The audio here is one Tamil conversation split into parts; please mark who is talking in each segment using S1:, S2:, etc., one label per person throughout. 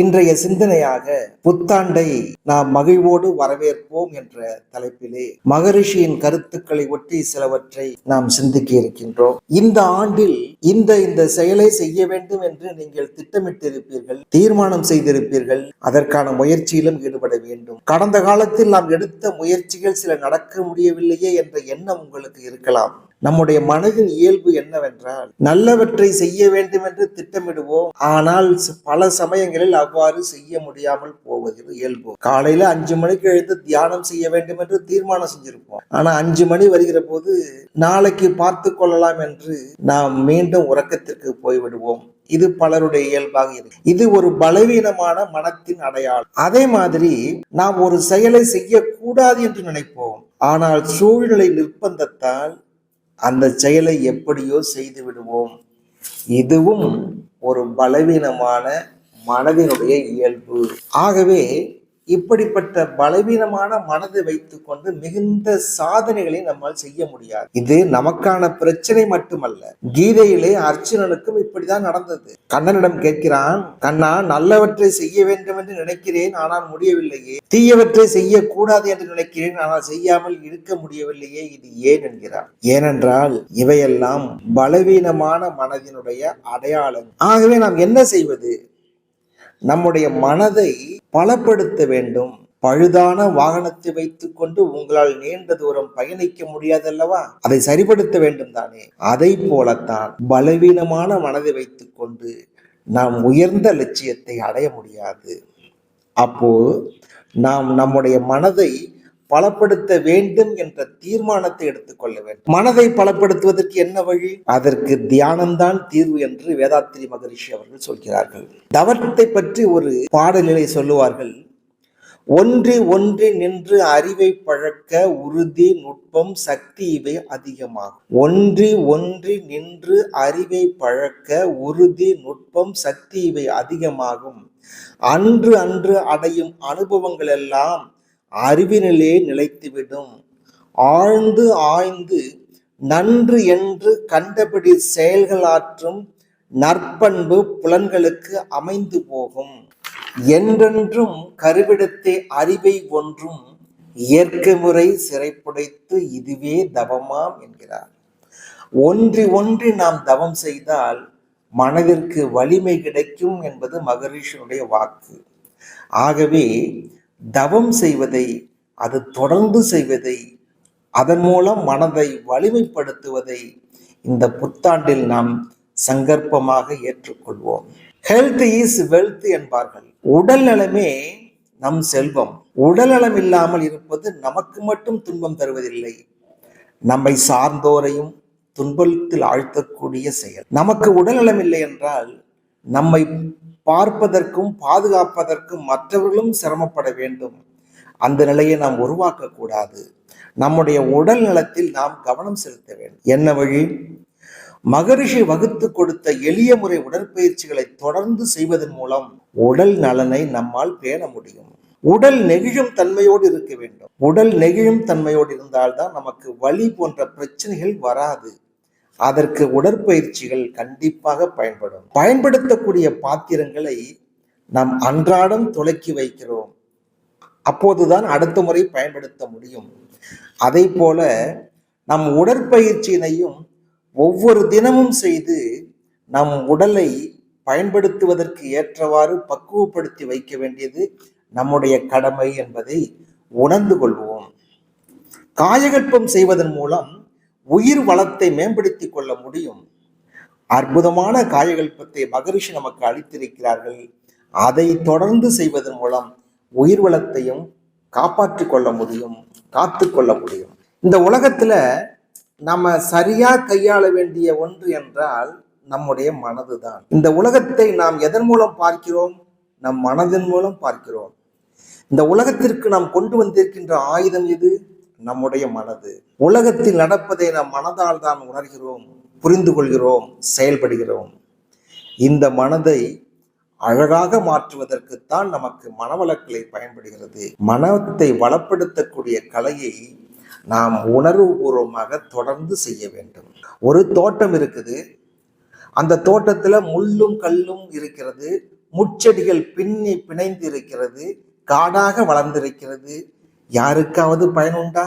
S1: இன்றைய சிந்தனையாக புத்தாண்டை நாம் மகிழ்வோடு வரவேற்போம் என்ற தலைப்பிலே மகரிஷியின் கருத்துக்களை ஒட்டி சிலவற்றை நாம் சிந்திக்க இருக்கின்றோம். இந்த ஆண்டில் இந்த இந்த செயலை செய்ய வேண்டும் என்று நீங்கள் திட்டமிட்டிருப்பீர்கள் தீர்மானம் செய்திருப்பீர்கள். அதற்கான முயற்சியிலும் ஈடுபட வேண்டும். கடந்த காலத்தில் நாம் எடுத்த முயற்சிகள் சில நடக்க முடியவில்லையே என்ற எண்ணம் உங்களுக்கு இருக்கலாம். நம்முடைய மனதின் இயல்பு என்னவென்றால் நல்லவற்றை செய்ய வேண்டும் என்று திட்டமிடுவோம் ஆனால் பல சமயங்களில் அவ்வாறு செய்ய முடியாமல் போவது இயல்பு. காலையில அஞ்சு மணிக்கு எழுந்து தியானம் செய்ய வேண்டும் என்று தீர்மானம் செஞ்சிருப்போம். ஆனா அஞ்சு மணி வருகிற போது நாளைக்கு பார்த்து கொள்ளலாம் என்று நாம் மீண்டும் உறக்கத்திற்கு போய்விடுவோம். இது பலருடைய இயல்பாக இருக்கு. இது ஒரு பலவீனமான மனத்தின் அடையாளம். அதே மாதிரி நாம் ஒரு செயலை செய்யக்கூடாது என்று நினைப்போம். ஆனால் சூழ்நிலை நிர்பந்தத்தால் அந்த செயலை எப்படியோ செய்து விடுவோம். இதுவும் ஒரு பலவீனமான மனதினுடைய இயல்பு. ஆகவே இப்படிப்பட்ட பலவீனமான மனதை வைத்துக்கொண்டு மிகுந்த சாதனைகளை நம்மால் செய்ய முடியாது. இது நமக்கான பிரச்சனை மட்டுமல்ல கீதையிலே அர்ஜுனனுக்கும் இப்படிதான் நடந்தது. கண்ணனிடம் கேட்கிறான் கண்ணா நல்லவற்றை செய்ய வேண்டும் என்று நினைக்கிறேன் ஆனால் முடியவில்லையே. தீயவற்றை செய்யக்கூடாது என்று நினைக்கிறேன் ஆனால் செய்யாமல் இருக்க முடியவில்லையே இது ஏன் என்கிறார். ஏனென்றால் இவையெல்லாம் பலவீனமான மனதினுடைய அடையாளம். ஆகவே நாம் என்ன செய்வது? நம்முடைய மனதை பலப்படுத்த வேண்டும். பழுதான வாகனத்தை வைத்துக்கொண்டு உங்களால் நீண்ட தூரம் பயணிக்க முடியாதல்லவா? அதை சரிப்படுத்த வேண்டும் தானே. அதை போலத்தான் பலவீனமான மனதை வைத்துக்கொண்டு நாம் உயர்ந்த லட்சியத்தை அடைய முடியாது. அப்போ நாம் நம்முடைய மனதை பலப்படுத்த வேண்டும் என்ற தீர்மானத்தை எடுத்துக்கொள்ள வேண்டும். மனதை பலப்படுத்துவதற்கு என்ன வழி? அதற்கு தியானம்தான் தீர்வு என்று வேதாத்திரி மகரிஷி அவர்கள் சொல்கிறார்கள். தவத்தை பற்றி ஒரு பாடநிலை சொல்லுவார்கள். ஒன்றி ஒன்றி நின்று அறிவை பழக்க உறுதி நுட்பம் சக்தி இவை அதிகமாகும். ஒன்றி ஒன்றி நின்று அறிவை பழக்க உறுதி நுட்பம் சக்தி இவை அதிகமாகும். அன்று அன்று அடையும் அனுபவங்கள் எல்லாம் அறிவினிலே நிலைத்துவிடும். ஆழ்ந்து ஆய்ந்து நன்று என்று கண்டபடி செயல்களாற்றும் நற்பண்பு புலன்களுக்கு அமைந்து போகும். என்றென்றும் கருவிடத்தை அறிவை ஒன்றும் இயற்கை முறை சிறைப்புடைத்து இதுவே தவமாம் என்கிறார். ஒன்றி ஒன்றி நாம் தவம் செய்தால் மனதிற்கு வலிமை கிடைக்கும் என்பது மகரிஷனுடைய வாக்கு. ஆகவே தவம் செய்வதை அது தொடர்ந்து செய்வதை அதன் மூலம் மனதை வலிமைப்படுத்துவதை இந்த புத்தாண்டில் நாம் சங்கற்பமாக ஏற்றுக்கொள்வோம். ஹெல்த் இஸ் வெல்த் என்பார்கள். உடல் நலமே நம் செல்வம். உடல் நலம் இல்லாமல் இருப்பது நமக்கு மட்டும் துன்பம் தருவதில்லை. நம்மை சார்ந்தோரையும் துன்பத்தில் ஆழ்த்தக்கூடிய செயல். நமக்கு உடல் நலம் இல்லை என்றால் நம்மை பார்ப்பதற்கும் பாதுகாப்பதற்கும் மற்றவர்களும் சிரமப்பட வேண்டும். அந்த நிலையை நாம் உருவாக்க கூடாது நம்முடைய உடல் நலத்தில் நாம் கவனம் செலுத்த வேண்டும். என்ன வழி? மகரிஷி வகுத்து கொடுத்த எளிய முறை உடற்பயிற்சிகளை தொடர்ந்து செய்வதன் மூலம் உடல் நலனை நம்மால் பேண முடியும். உடல் நெகிழும் தன்மையோடு இருக்க வேண்டும். உடல் நெகிழும் தன்மையோடு இருந்தால்தான் நமக்கு வலி போன்ற பிரச்சனைகள் வராது. அதற்கு உடற்பயிற்சிகள் கண்டிப்பாக பயன்படும். பயன்படுத்தக்கூடிய பாத்திரங்களை நாம் அன்றாடம் துலக்கி வைக்கிறோம். அப்போதுதான் அடுத்த முறை பயன்படுத்த முடியும். அதை போல நம் உடற்பயிற்சியினையும் ஒவ்வொரு தினமும் செய்து நம் உடலை பயன்படுத்துவதற்கு ஏற்றவாறு பக்குவப்படுத்தி வைக்க வேண்டியது நம்முடைய கடமை என்பதை உணர்ந்து கொள்வோம். காயகற்பம் செய்வதன் மூலம் உயிர் வளத்தை மேம்படுத்திக் கொள்ள முடியும். அற்புதமான காயகல்பத்தை மகரிஷி நமக்கு அளித்திருக்கிறார்கள். அதை தொடர்ந்து செய்வதன் மூலம் உயிர் வளத்தையும் காப்பாற்றிக் கொள்ள முடியும் காத்து கொள்ள முடியும். இந்த உலகத்துல நம்ம சரியா கையாள வேண்டிய ஒன்று என்றால் நம்முடைய மனதுதான். இந்த உலகத்தை நாம் எதன் மூலம் பார்க்கிறோம்? நம் மனதின் மூலம் பார்க்கிறோம். இந்த உலகத்திற்கு நாம் கொண்டு வந்திருக்கின்ற ஆயுதம் எது? நம்முடைய மனது. உலகத்தில் நடப்பதை நம் மனதால் தான் உணர்கிறோம் புரிந்து கொள்கிறோம் செயல்படுகிறோம். இந்த மனதை அழகாக மாற்றுவதற்குத்தான் நமக்கு மனவளக்கலை பயன்படுகிறது. மனத்தை வளப்படுத்தக்கூடிய கலையை நாம் உணர்வுபூர்வமாக தொடர்ந்து செய்ய வேண்டும். ஒரு தோட்டம் இருக்குது. அந்த தோட்டத்தில் முள்ளும் கல்லும் இருக்கிறது. முச்செடிகள் பின்னி பிணைந்து இருக்கிறது. காடாக வளர்ந்திருக்கிறது. யாருக்காவது பயனுண்டா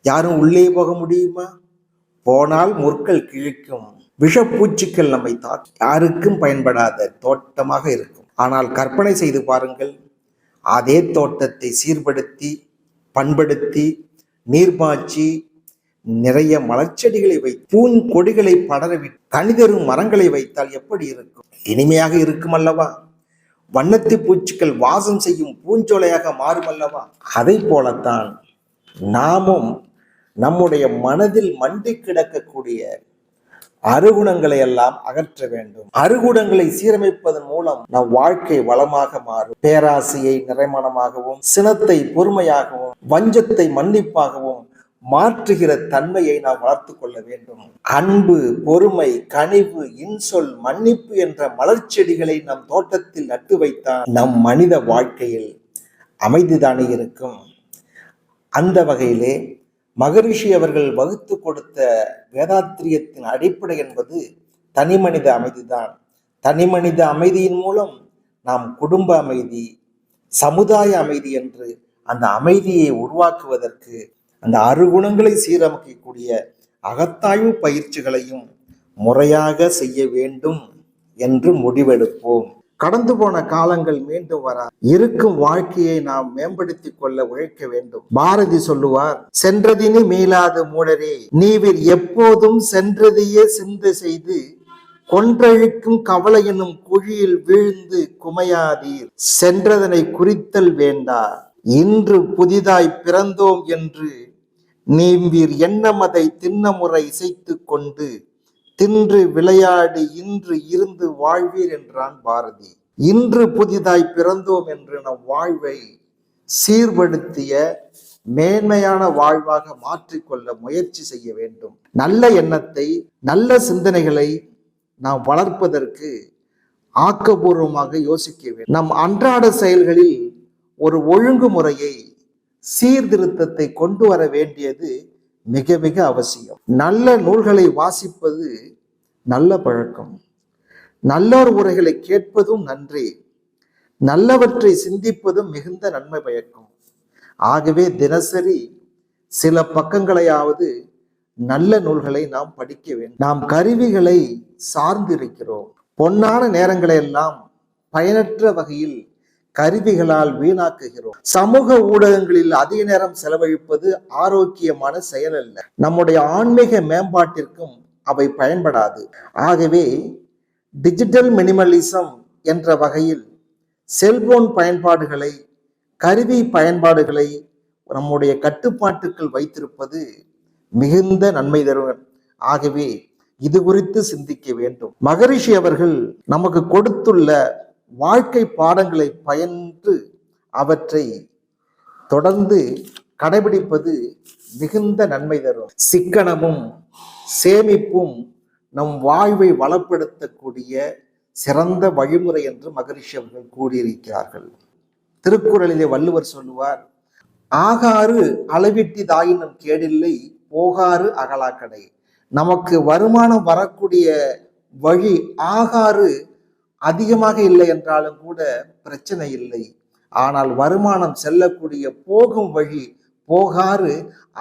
S1: யாரும் உள்ளே போக முடியுமா? போனால் முற்கள் கிழிக்கும். விஷப்பூச்சிகள் நம்மை தாக்கி யாருக்கும் பயன்படாத தோட்டமாக இருக்கும். ஆனால் கற்பனை செய்து பாருங்கள். அதே தோட்டத்தை சீர்படுத்தி பண்படுத்தி நீர்பாய்ச்சி நிறைய மலர்ச்செடிகளை வை பூங்கொடிகளை படரவி கனிதரும் மரங்களை வைத்தால் எப்படி இருக்கும்? இனிமையாக இருக்கும் அல்லவா? வண்ணத்து பூச்சிகள் வாசம் செய்யும் பூஞ்சோலையாக மாறும் அல்லவா அதை போலத்தான் நாமும் நம்முடைய மனதில் மண்டி கிடக்கக்கூடிய அருகுணங்களை எல்லாம் அகற்ற வேண்டும். அருகுணங்களை சீரமைப்பதன் மூலம் நம் வாழ்க்கை வளமாக மாறும். பேராசையை நிறைமணமாகவும் சினத்தை பொறுமையாகவும் வஞ்சத்தை மன்னிப்பாகவும் மாற்றுகிற தன்மையை நாம் வளர்த்து கொள்ள வேண்டும். அன்பு பொறுமை கனிவு இன்சொல் மன்னிப்பு என்ற மலர்ச்செடிகளை நம் தோட்டத்தில் நட்டு வைத்தால் நம் மனித வாழ்க்கையில் அமைதிதானே இருக்கும். அந்த வகையிலே மகரிஷி அவர்கள் வகுத்து கொடுத்த வேதாத்திரியத்தின் அடிப்படை என்பது தனிமனித அமைதிதான். தனிமனித அமைதியின் மூலம் நாம் குடும்ப அமைதி சமுதாய அமைதி என்று அந்த அமைதியை உருவாக்குவதற்கு அந்த அறுகுணங்களை சீரமைக்கக்கூடிய அகத்தாய்வு பயிற்சிகளையும் முறையாக செய்ய வேண்டும் என்று முடிவெடுப்போம். கடந்து போன காலங்கள் மீண்டும் வர இருக்கும் வாழ்க்கையை நாம் மேம்படுத்திக் கொள்ள உழைக்க வேண்டும். பாரதி சொல்லுவார் சென்றதினி மீளாது மூடரே நீவிர் எப்போதும் சென்றதையே சிந்தை செய்து கொன்றழிக்கும் கவலை எனும் குழியில் வீழ்ந்து குமையாதீர். சென்றதனை குறித்தல் வேண்டா இன்று புதிதாய் பிறந்தோம் என்று நீம்பீர் எண்ணமதை திண்ணமுறை இசைத்து கொண்டு தின்று விளையாடி இன்று இருந்து வாழ்வீர் என்றான் பாரதி. இன்று புதிதாய் பிறந்தோம் என்று நம் வாழ்வை சீர்படுத்திய மேன்மையான வாழ்வாக மாற்றிக்கொள்ள முயற்சி செய்ய வேண்டும். நல்ல எண்ணத்தை நல்ல சிந்தனைகளை நாம் வளர்ப்பதற்கு ஆக்கபூர்வமாக யோசிக்க வேண்டும். நம் அன்றாட செயல்களில் ஒரு ஒழுங்குமுறையை சீர்திருத்தத்தை கொண்டு வர வேண்டியது மிக மிக அவசியம். நல்ல நூல்களை வாசிப்பது நல்ல பழக்கம். நல்லோர் உரைகளை கேட்பதும் நன்றி. நல்லவற்றை சிந்திப்பதும் மிகுந்த நன்மை பயக்கும். ஆகவே தினசரி சில பக்கங்களையாவது நல்ல நூல்களை நாம் படிக்க வேண்டும். நாம் கருவிகளை சார்ந்திருக்கிறோம். பொன்னான நேரங்களை எல்லாம் பயனற்ற வகையில் கருவிகளால் வீணாக்குகிறோம். சமூக ஊடகங்களில் அதிக நேரம் செலவழிப்பது ஆரோக்கியமான செயல் அல்ல. நம்முடைய ஆன்மீக மேம்பாட்டிற்கும் அவை பயன்படாது. ஆகவே டிஜிட்டல் மினிமலிசம் என்ற வகையில் செல்போன் பயன்பாடுகளை கருவி பயன்பாடுகளை நம்முடைய கட்டுப்பாட்டுக்குள் வைத்திருப்பது மிகுந்த நன்மை தரும். ஆகவே இது குறித்து சிந்திக்க வேண்டும். மகரிஷி அவர்கள் நமக்கு கொடுத்துள்ள வாழ்க்கை பாடங்களை பயின்று அவற்றை தொடர்ந்து கடைபிடிப்பது மிகுந்த நன்மை தரும். சிக்கனமும் சேமிப்பும் நம் வாழ்வை வளப்படுத்தக்கூடிய சிறந்த வழிமுறை என்று மகரிஷி அவர்கள் கூறியிருக்கிறார்கள். திருக்குறளிலே வள்ளுவர் சொல்லுவார் ஆகாறு அளவிட்டிதாயினும் கேடில்லை போகாறு அகலாக்கடை. நமக்கு வருமானம் வரக்கூடிய வழி ஆகாறு அதிகமாக இல்லை என்றாலும் கூட பிரச்சனை இல்லை. ஆனால் வருமானம் செல்லக்கூடிய போகும் வழி போகாறு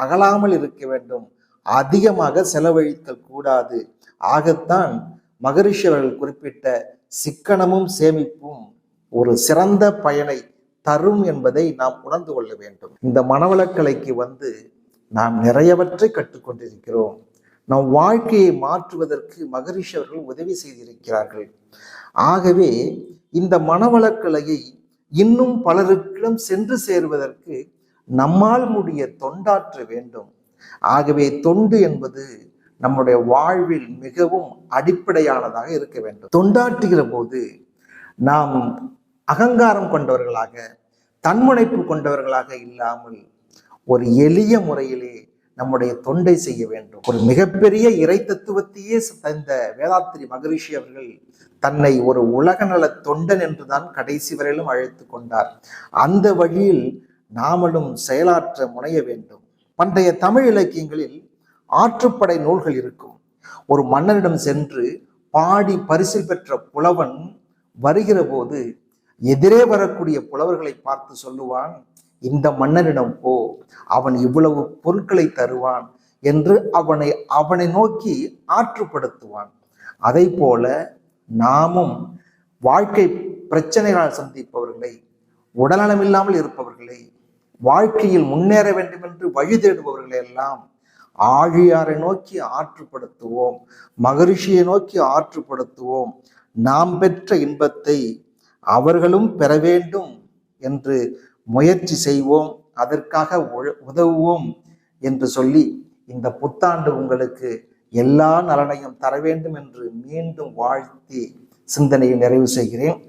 S1: அகலாமல் இருக்க வேண்டும். அதிகமாக செலவழித்தல் கூடாது. ஆகத்தான் மகரிஷி அவர்கள் குறிப்பிட்ட சிக்கனமும் சேமிப்பும் ஒரு சிறந்த பயனை தரும் என்பதை நாம் உணர்ந்து கொள்ள வேண்டும். இந்த மனவளக்கலைக்கு வந்து நாம் நிறையவற்றை கற்றுக்கொண்டிருக்கிறோம். நம் வாழ்க்கையை மாற்றுவதற்கு மகரிஷி அவர்கள் உதவி செய்திருக்கிறார்கள். ஆகவே இந்த மனவளக்கலையை இன்னும் பலருக்கிடம் சென்று சேருவதற்கு நம்மால் முடிய தொண்டாற்ற வேண்டும். ஆகவே தொண்டு என்பது நம்முடைய வாழ்வில் மிகவும் அடிப்படையானதாக இருக்க வேண்டும். தொண்டாற்றுகிற போது நாம் அகங்காரம் கொண்டவர்களாக தன்முனைப்பு கொண்டவர்களாக இல்லாமல் ஒரு எளிய முறையிலே நம்முடைய தொண்டை செய்ய வேண்டும். ஒரு மிகப்பெரிய இறை தத்துவத்தையே தந்த வேதாத்திரி மகரிஷி அவர்கள் தன்னை ஒரு உலக நல தொண்டன் என்றுதான் கடைசி வரையிலும் அழைத்து கொண்டார். அந்த வழியில் நாமளும் செயலாற்ற முனைய வேண்டும். பண்டைய தமிழ் இலக்கியங்களில் ஆற்றுப்படை நூல்கள் இருக்கும். ஒரு மன்னனிடம் சென்று பாடி பரிசில் பெற்ற புலவன் வருகிற போது எதிரே வரக்கூடிய புலவர்களை பார்த்து சொல்லுவான் இந்த மன்னரிடம் போ. அவன் இவ்வளவு பொருட்களை தருவான் என்று அவனை அவனை நோக்கி ஆற்றுப்படுத்துவான். அதை போல நாமும் வாழ்க்கை பிரச்சனைகளால் சந்திப்பவர்களை உடல்நலம் இல்லாமல் இருப்பவர்களை வாழ்க்கையில் முன்னேற வேண்டும் என்று வழி தேடுபவர்களை எல்லாம் ஆழியாரை நோக்கி ஆற்றுப்படுத்துவோம். மகரிஷியை நோக்கி ஆற்றுப்படுத்துவோம். நாம் பெற்ற இன்பத்தை அவர்களும் பெற வேண்டும் என்று முயற்சி செய்வோம் அதற்காக உழ- உதவுவோம் என்று சொல்லி இந்த புத்தாண்டு உங்களுக்கு எல்லா நலனையும் தர வேண்டும் என்று மீண்டும் வாழ்த்தி சிந்தனையை நிறைவு செய்கிறேன்.